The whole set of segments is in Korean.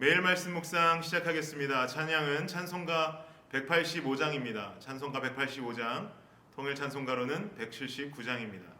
매일 말씀 묵상 시작하겠습니다. 찬양은 찬송가 185장입니다. 찬송가 185장, 통일 찬송가로는 179장입니다.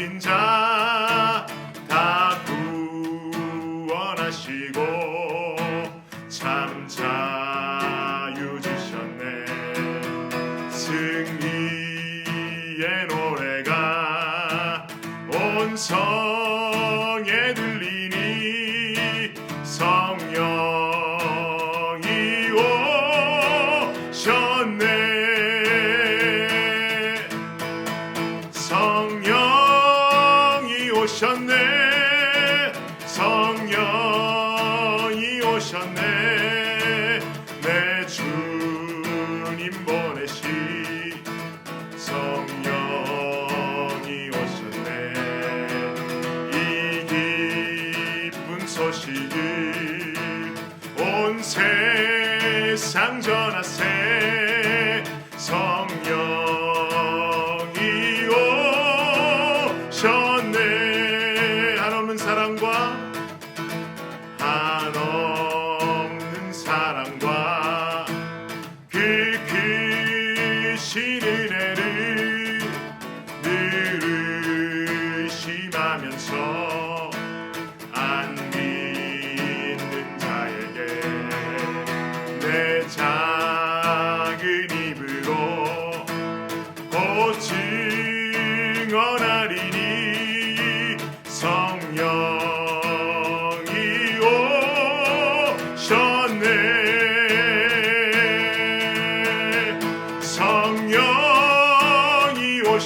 사로잡힌 자 성령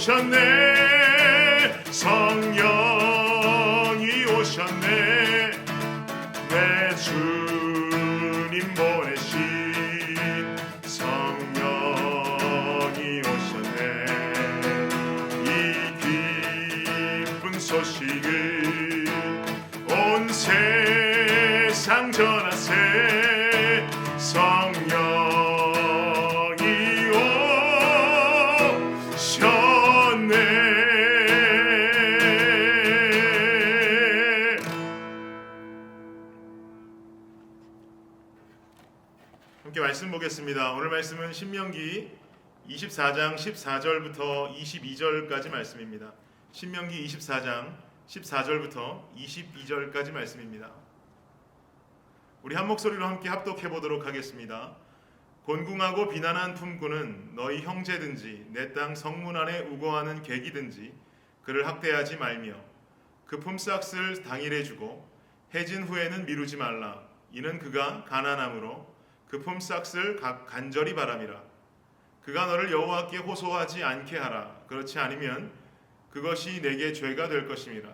성 보겠습니다. 오늘 말씀은 신명기 24장 14절부터 22절까지 말씀입니다. 신명기 24장 14절부터 22절까지 말씀입니다. 우리 한 목소리로 함께 합독해 보도록 하겠습니다. 곤궁하고 비난한 품꾼은 너희 형제든지 내 땅 성문 안에 우거하는 객이든지 그를 학대하지 말며 그 품삯을 당일에 주고 해진 후에는 미루지 말라. 이는 그가 가난함으로 그 품삯을 각 간절히 바람이라. 그가 너를 여호와께 호소하지 않게 하라. 그렇지 않으면 그것이 내게 죄가 될 것임이라.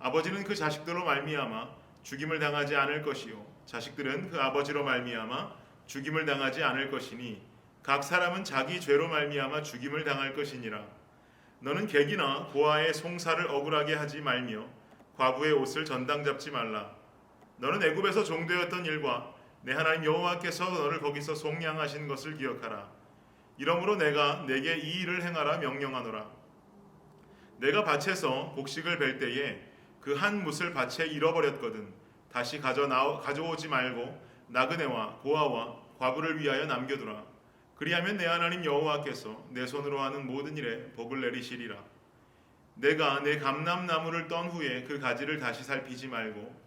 아버지는 그 자식들로 말미암아 죽임을 당하지 않을 것이요 자식들은 그 아버지로 말미암아 죽임을 당하지 않을 것이니 각 사람은 자기 죄로 말미암아 죽임을 당할 것이니라. 너는 객이나 고아의 송사를 억울하게 하지 말며 과부의 옷을 전당 잡지 말라. 너는 애굽에서 종되었던 일과 내 하나님 여호와께서 너를 거기서 속량하신 것을 기억하라. 이러므로 내가 내게 이 일을 행하라 명령하노라. 내가 밭에서 곡식을 벨 때에 그 한 뭇을 밭에 잃어버렸거든. 다시 가져 나 가져오지 말고 나그네와 고아와 과부를 위하여 남겨두라. 그리하면 내 하나님 여호와께서 내 손으로 하는 모든 일에 복을 내리시리라. 내가 내 감람나무를 떤 후에 그 가지를 다시 살피지 말고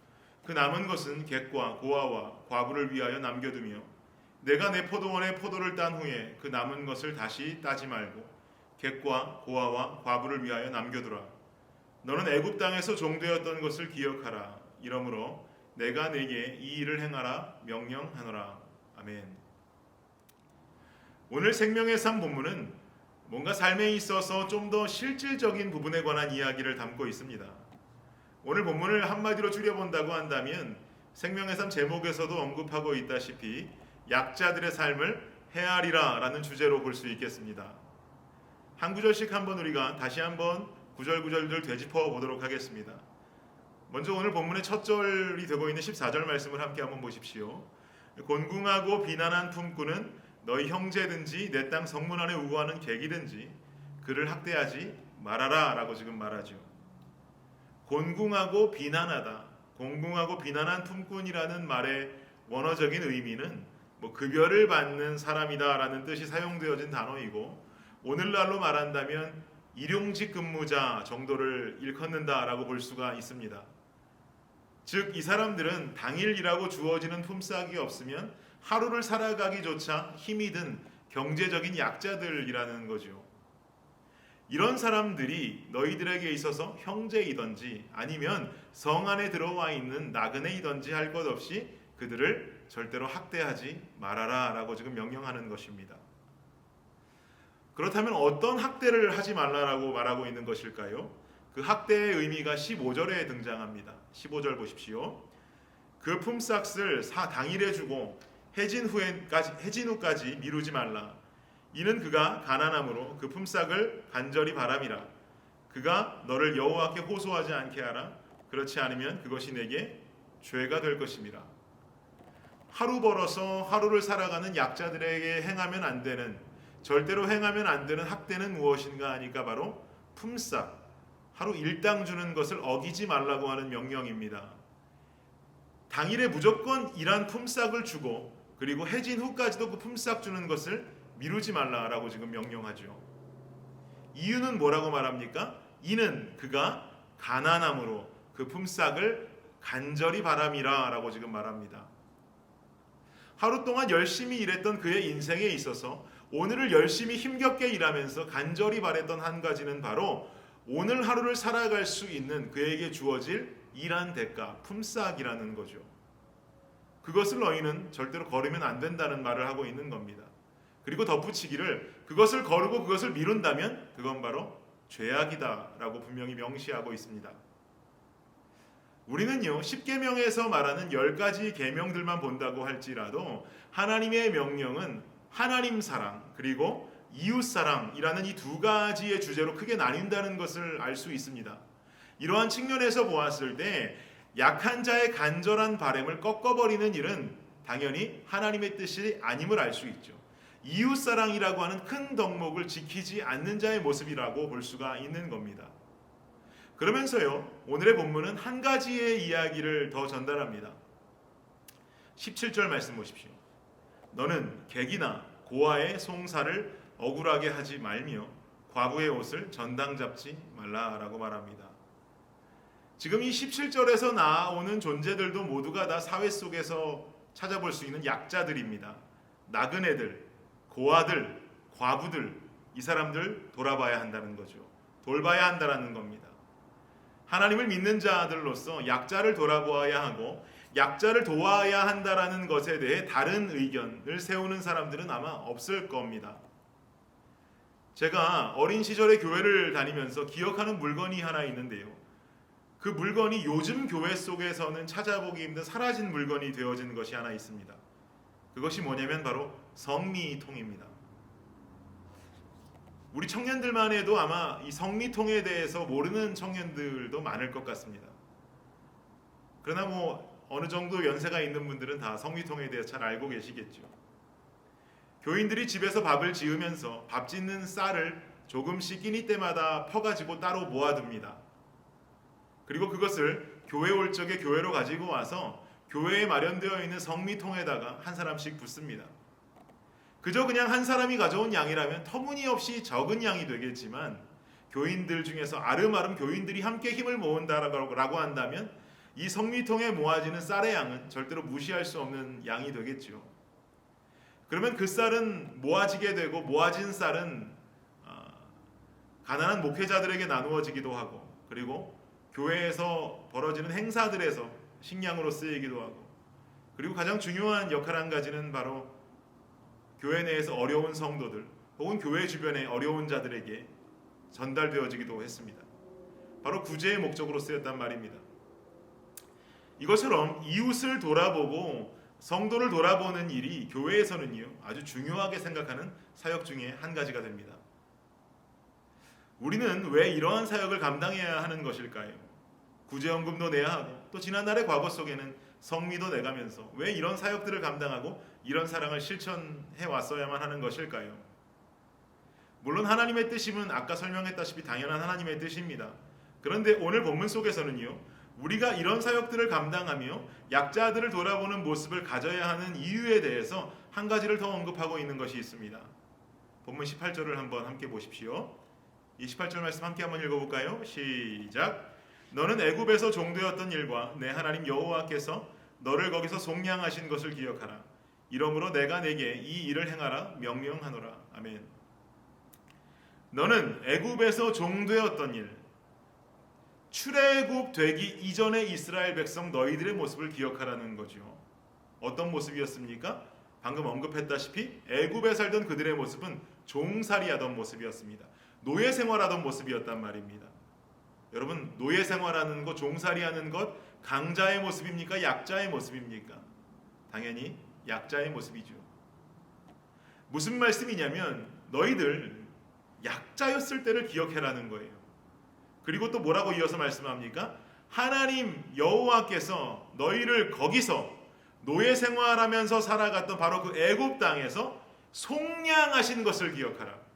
그 남은 것은 객과 고아와 과부를 위하여 남겨두며 내가 내 포도원에 포도를 딴 후에 그 남은 것을 다시 따지 말고 객과 고아와 과부를 위하여 남겨두라. 너는 애굽 땅에서 종되었던 것을 기억하라. 이러므로 내가 내게 이 일을 행하라 명령하노라. 아멘. 오늘 생명의 삶 본문은 뭔가 삶에 있어서 좀 더 실질적인 부분에 관한 이야기를 담고 있습니다. 오늘 본문을 한마디로 줄여본다고 한다면 생명의 삶 제목에서도 언급하고 있다시피 약자들의 삶을 헤아리라 라는 주제로 볼 수 있겠습니다. 한 구절씩 한번 우리가 다시 한번 구절 구절들 되짚어 보도록 하겠습니다. 먼저 오늘 본문의 첫 절이 되고 있는 14절 말씀을 함께 한번 보십시오. 곤궁하고 비난한 품꾼은 너희 형제든지 내 땅 성문 안에 우거하는 객이든지 그를 학대하지 말아라 라고 지금 말하죠. 곤궁하고 비난하다. 곤궁하고 비난한 품꾼이라는 말의 원어적인 의미는 뭐 급여를 받는 사람이다라는 뜻이 사용되어진 단어이고 오늘날로 말한다면 일용직 근무자 정도를 일컫는다라고 볼 수가 있습니다. 즉 이 사람들은 당일 일하고 주어지는 품삯이 없으면 하루를 살아가기조차 힘이 든 경제적인 약자들이라는 거죠. 이런 사람들이 너희들에게 있어서 형제이든지 아니면 성 안에 들어와 있는 나그네이든지 할 것 없이 그들을 절대로 학대하지 말아라 라고 지금 명령하는 것입니다. 그렇다면 어떤 학대를 하지 말라라고 말하고 있는 것일까요? 그 학대의 의미가 15절에 등장합니다. 15절 보십시오. 그 품삯을 사 당일에 주고 해진 후에까지 해진 후까지 미루지 말라. 이는 그가 가난함으로 그 품삯을 간절히 바람이라. 그가 너를 여호와께 호소하지 않게 하라. 그렇지 않으면 그것이 내게 죄가 될 것입니다. 하루 벌어서 하루를 살아가는 약자들에게 행하면 안 되는 절대로 행하면 안 되는 학대는 무엇인가 하니까 바로 품삯 하루 일당 주는 것을 어기지 말라고 하는 명령입니다. 당일에 무조건 일한 품삯을 주고 그리고 해진 후까지도 그 품삯 주는 것을 미루지 말라라고 지금 명령하죠. 이유는 뭐라고 말합니까? 이는 그가 가난함으로 그 품삯을 간절히 바람이라라고 지금 말합니다. 하루 동안 열심히 일했던 그의 인생에 있어서 오늘을 열심히 힘겹게 일하면서 간절히 바랬던 한 가지는 바로 오늘 하루를 살아갈 수 있는 그에게 주어질 일한 대가, 품삯이라는 거죠. 그것을 너희는 절대로 거르면 안 된다는 말을 하고 있는 겁니다. 그리고 덧붙이기를 그것을 거르고 그것을 미룬다면 그건 바로 죄악이다라고 분명히 명시하고 있습니다. 우리는요 십계명에서 말하는 열 가지 계명들만 본다고 할지라도 하나님의 명령은 하나님 사랑 그리고 이웃 사랑이라는 이 두 가지의 주제로 크게 나뉜다는 것을 알 수 있습니다. 이러한 측면에서 보았을 때 약한 자의 간절한 바램을 꺾어버리는 일은 당연히 하나님의 뜻이 아님을 알 수 있죠. 이웃 사랑이라고 하는 큰 덕목을 지키지 않는 자의 모습이라고 볼 수가 있는 겁니다. 그러면서요, 오늘의 본문은 한 가지의 이야기를 더 전달합니다. 17절 말씀 보십시오. 너는 객이나 고아의 송사를 억울하게 하지 말며 과부의 옷을 전당 잡지 말라라고 말합니다. 지금 이 17절에서 나오는 존재들도 모두가 다 사회 속에서 찾아볼 수 있는 약자들입니다. 나그네들, 고아들, 과부들 이 사람들 돌아봐야 한다는 거죠. 돌봐야 한다라는 겁니다. 하나님을 믿는 자들로서 약자를 돌아보아야 하고 약자를 도와야 한다라는 것에 대해 다른 의견을 세우는 사람들은 아마 없을 겁니다. 제가 어린 시절에 교회를 다니면서 기억하는 물건이 하나 있는데요. 그 물건이 요즘 교회 속에서는 찾아보기 힘든 사라진 물건이 되어진 것이 하나 있습니다. 그것이 뭐냐면 바로 성미통입니다. 우리 청년들만 해도 아마 이 성미통에 대해서 모르는 청년들도 많을 것 같습니다. 그러나 뭐 어느 정도 연세가 있는 분들은 다 성미통에 대해 잘 알고 계시겠죠. 교인들이 집에서 밥을 지으면서 밥 짓는 쌀을 조금씩 끼니 때마다 퍼가지고 따로 모아둡니다. 그리고 그것을 교회 올 적에 교회로 가지고 와서 교회에 마련되어 있는 성미통에다가 한 사람씩 붓습니다. 그저 그냥 한 사람이 가져온 양이라면 터무니없이 적은 양이 되겠지만 교인들 중에서 아름아름 교인들이 함께 힘을 모은다라고 한다면 이 성미통에 모아지는 쌀의 양은 절대로 무시할 수 없는 양이 되겠죠. 그러면 그 쌀은 모아지게 되고 모아진 쌀은 아, 가난한 목회자들에게 나누어지기도 하고 그리고 교회에서 벌어지는 행사들에서 식량으로 쓰이기도 하고 그리고 가장 중요한 역할 한 가지는 바로 교회 내에서 어려운 성도들 혹은 교회 주변의 어려운 자들에게 전달되어지기도 했습니다. 바로 구제의 목적으로 쓰였단 말입니다. 이것처럼 이웃을 돌아보고 성도를 돌아보는 일이 교회에서는요 아주 중요하게 생각하는 사역 중에 한 가지가 됩니다. 우리는 왜 이러한 사역을 감당해야 하는 것일까요? 구제연금도 내야 하고 또 지난날의 과거 속에는 성미도 내가면서 왜 이런 사역들을 감당하고 이런 사랑을 실천해 왔어야만 하는 것일까요? 물론 하나님의 뜻이면 아까 설명했다시피 당연한 하나님의 뜻입니다. 그런데 오늘 본문 속에서는요. 우리가 이런 사역들을 감당하며 약자들을 돌아보는 모습을 가져야 하는 이유에 대해서 한 가지를 더 언급하고 있는 것이 있습니다. 본문 18절을 한번 함께 보십시오. 이 18절 말씀 함께 한번 읽어볼까요? 시작. 너는 애굽에서 종되었던 일과 내 하나님 여호와께서 너를 거기서 속량하신 것을 기억하라. 이러므로 내가 내게 이 일을 행하라 명령하노라. 아멘. 너는 애굽에서 종되었던 일, 출애굽 되기 이전의 이스라엘 백성 너희들의 모습을 기억하라는 거죠. 어떤 모습이었습니까? 방금 언급했다시피 애굽에 살던 그들의 모습은 종살이하던 모습이었습니다. 노예 생활하던 모습이었단 말입니다. 여러분 노예 생활하는 것, 종살이 하는 것 강자의 모습입니까? 약자의 모습입니까? 당연히 약자의 모습이죠. 무슨 말씀이냐면 너희들 약자였을 때를 기억해라는 거예요. 그리고 또 뭐라고 이어서 말씀합니까? 하나님 여호와께서 너희를 거기서 노예 생활하면서 살아갔던 바로 그 애굽 땅에서 속량하신 것을 기억하라.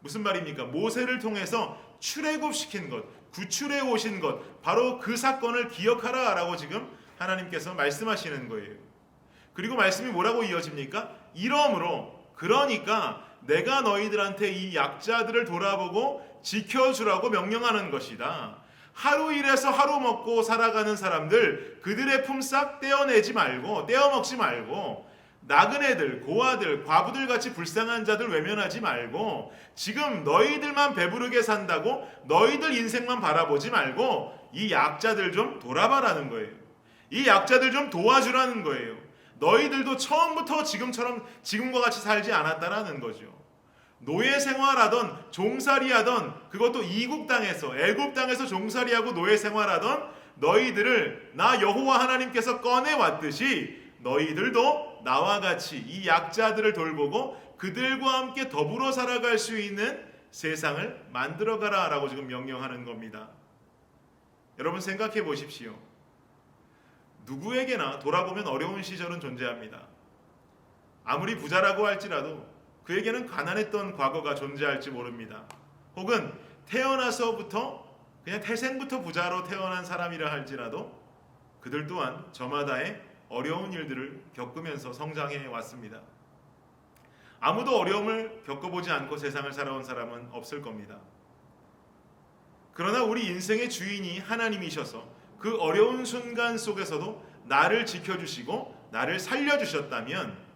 무슨 말입니까? 모세를 통해서 출애굽시킨 것, 구출해 오신 것, 바로 그 사건을 기억하라라고 지금 하나님께서 말씀하시는 거예요. 그리고 말씀이 뭐라고 이어집니까? 이러므로 그러니까 내가 너희들한테 이 약자들을 돌아보고 지켜주라고 명령하는 것이다. 하루 일해서 하루 먹고 살아가는 사람들 그들의 품삯 떼어내지 말고 떼어먹지 말고 나그네들, 고아들, 과부들 같이 불쌍한 자들 외면하지 말고 지금 너희들만 배부르게 산다고 너희들 인생만 바라보지 말고 이 약자들 좀 돌아봐라는 거예요. 이 약자들 좀 도와주라는 거예요. 너희들도 처음부터 지금처럼 지금과 같이 살지 않았다라는 거죠. 노예 생활하던 종살이하던 그것도 이국 땅에서 애굽 땅에서 종살이하고 노예 생활하던 너희들을 나 여호와 하나님께서 꺼내 왔듯이 너희들도 나와 같이 이 약자들을 돌보고 그들과 함께 더불어 살아갈 수 있는 세상을 만들어 가라 라고 지금 명령하는 겁니다. 여러분 생각해 보십시오. 누구에게나 돌아보면 어려운 시절은 존재합니다. 아무리 부자라고 할지라도 그에게는 가난했던 과거가 존재할지 모릅니다. 혹은 태어나서부터 그냥 태생부터 부자로 태어난 사람이라 할지라도 그들 또한 저마다의 어려운 일들을 겪으면서 성장해 왔습니다. 아무도 어려움을 겪어보지 않고 세상을 살아온 사람은 없을 겁니다. 그러나 우리 인생의 주인이 하나님이셔서 그 어려운 순간 속에서도 나를 지켜주시고 나를 살려주셨다면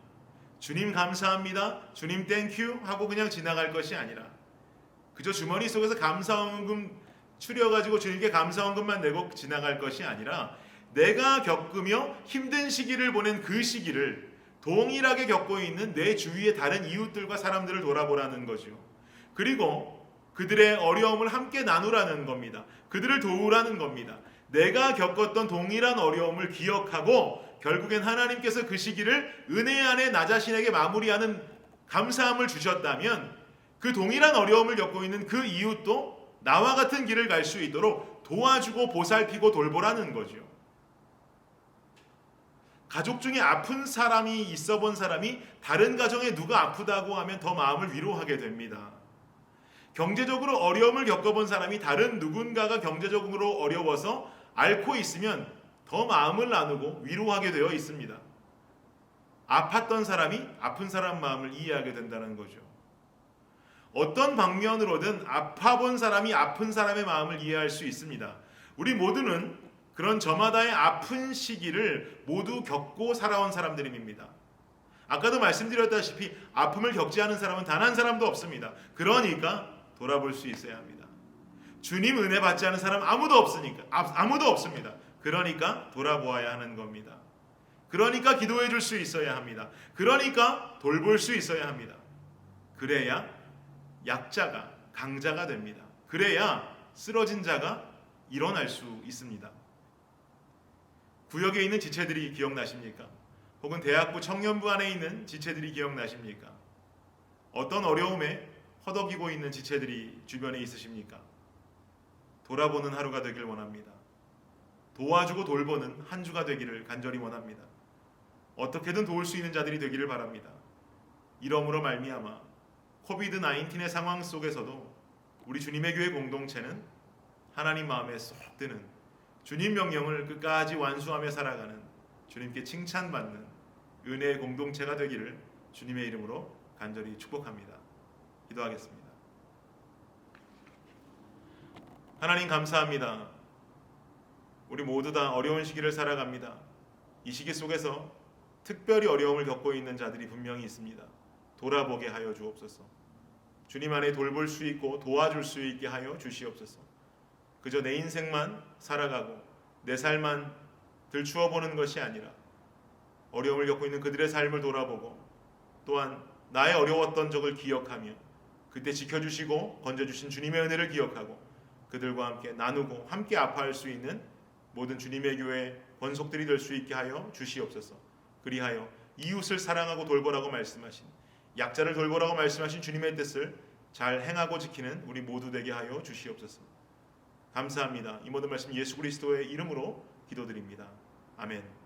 주님 감사합니다. 주님 땡큐 하고 그냥 지나갈 것이 아니라 그저 주머니 속에서 감사원금 추려가지고 주님께 감사원금만 내고 지나갈 것이 아니라 내가 겪으며 힘든 시기를 보낸 그 시기를 동일하게 겪고 있는 내 주위의 다른 이웃들과 사람들을 돌아보라는 거죠. 그리고 그들의 어려움을 함께 나누라는 겁니다. 그들을 도우라는 겁니다. 내가 겪었던 동일한 어려움을 기억하고 결국엔 하나님께서 그 시기를 은혜 안에 나 자신에게 마무리하는 감사함을 주셨다면 그 동일한 어려움을 겪고 있는 그 이웃도 나와 같은 길을 갈 수 있도록 도와주고 보살피고 돌보라는 거죠. 가족 중에 아픈 사람이 있어 본 사람이 다른 가정에 누가 아프다고 하면 더 마음을 위로하게 됩니다. 경제적으로 어려움을 겪어본 사람이 다른 누군가가 경제적으로 어려워서 앓고 있으면 더 마음을 나누고 위로하게 되어 있습니다. 아팠던 사람이 아픈 사람 마음을 이해하게 된다는 거죠. 어떤 방면으로든 아파본 사람이 아픈 사람의 마음을 이해할 수 있습니다. 우리 모두는 그런 저마다의 아픈 시기를 모두 겪고 살아온 사람들입니다. 아까도 말씀드렸다시피 아픔을 겪지 않은 사람은 단 한 사람도 없습니다. 그러니까 돌아볼 수 있어야 합니다. 주님 은혜 받지 않은 사람 아무도 없으니까 아- 아무도 없습니다. 그러니까 돌아보아야 하는 겁니다. 그러니까 기도해 줄 수 있어야 합니다. 그러니까 돌볼 수 있어야 합니다. 그래야 약자가 강자가 됩니다. 그래야 쓰러진 자가 일어날 수 있습니다. 구역에 있는 지체들이 기억나십니까? 혹은 대학부 청년부 안에 있는 지체들이 기억나십니까? 어떤 어려움에 허덕이고 있는 지체들이 주변에 있으십니까? 돌아보는 하루가 되길 원합니다. 도와주고 돌보는 한 주가 되기를 간절히 원합니다. 어떻게든 도울 수 있는 자들이 되기를 바랍니다. 이러므로 말미암아 코비드 19의 상황 속에서도 우리 주님의 교회 공동체는 하나님 마음에 쏙 드는 주님 명령을 끝까지 완수하며 살아가는 주님께 칭찬받는 은혜의 공동체가 되기를 주님의 이름으로 간절히 축복합니다. 기도하겠습니다. 하나님 감사합니다. 우리 모두 다 어려운 시기를 살아갑니다. 이 시기 속에서 특별히 어려움을 겪고 있는 자들이 분명히 있습니다. 돌아보게 하여 주옵소서. 주님 안에 돌볼 수 있고 도와줄 수 있게 하여 주시옵소서. 그저 내 인생만 살아가고 내 삶만 들추어 보는 것이 아니라 어려움을 겪고 있는 그들의 삶을 돌아보고 또한 나의 어려웠던 적을 기억하며 그때 지켜주시고 건져주신 주님의 은혜를 기억하고 그들과 함께 나누고 함께 아파할 수 있는 모든 주님의 교회 권속들이 될 수 있게 하여 주시옵소서. 그리하여 이웃을 사랑하고 돌보라고 말씀하신 약자를 돌보라고 말씀하신 주님의 뜻을 잘 행하고 지키는 우리 모두 되게 하여 주시옵소서. 감사합니다. 이 모든 말씀 예수 그리스도의 이름으로 기도드립니다. 아멘.